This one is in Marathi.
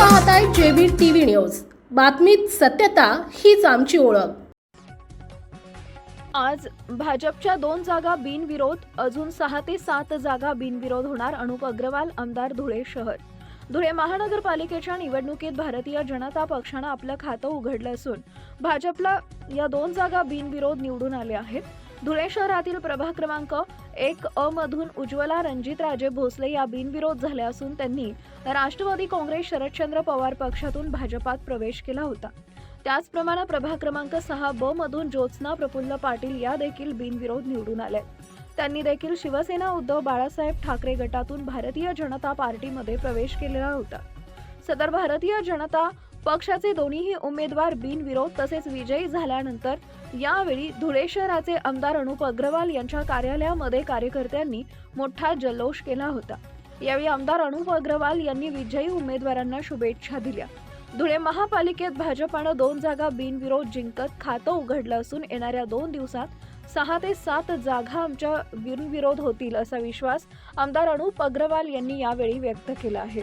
पाहताय जेबी टीव्ही न्यूज. बातमीत सत्यता हीच आमची ओळख. आज भाजपच्या दोन जागा बिनविरोध अजून सहा ते सात जागा बिनविरोध होणार अनुप अग्रवाल आमदार धुळे शहर. धुळे महानगरपालिकेच्या निवडणुकीत भारतीय जनता पक्षानं आपलं खातं उघडलं असून भाजपला या दोन जागा बिनविरोध निवडून आले आहेत. धुळे शहरातील प्रभाग क्रमांक एक अ मधून उज्ज्वला रणजितराजे भोसले या बिनविरोध झाल्या असून त्यांनी राष्ट्रवादी काँग्रेस शरदचंद्र पवार पक्षातून भाजपात प्रवेश केला होता. त्याचप्रमाणे प्रभाग क्रमांक सहा ब मधून ज्योत्स्ना प्रफुल्ल पाटील या देखील बिनविरोध निवडून आले. त्यांनी देखील शिवसेना उद्धव बाळासाहेब ठाकरे गटातून भारतीय जनता पार्टीमध्ये प्रवेश केलेला होता. सदर भारतीय जनता पक्षाचे दोन्हीही उमेदवार बिनविरोध तसेच विजयी झाल्यानंतर यावेळी धुळे शहराचे आमदार अनुप अग्रवाल यांच्या कार्यालयामध्ये कार्यकर्त्यांनी मोठा जल्लोष केला होता. यावेळी आमदार अनुप अग्रवाल यांनी विजयी उमेदवारांना शुभेच्छा दिल्या. धुळे महापालिकेत भाजपानं दोन जागा बिनविरोध जिंकत खातं उघडलं असून येणाऱ्या दोन दिवसात सहा ते सात जागा आमच्या बिनविरोध होतील असा विश्वास आमदार अनुप अग्रवाल यांनी यावेळी व्यक्त केला आहे.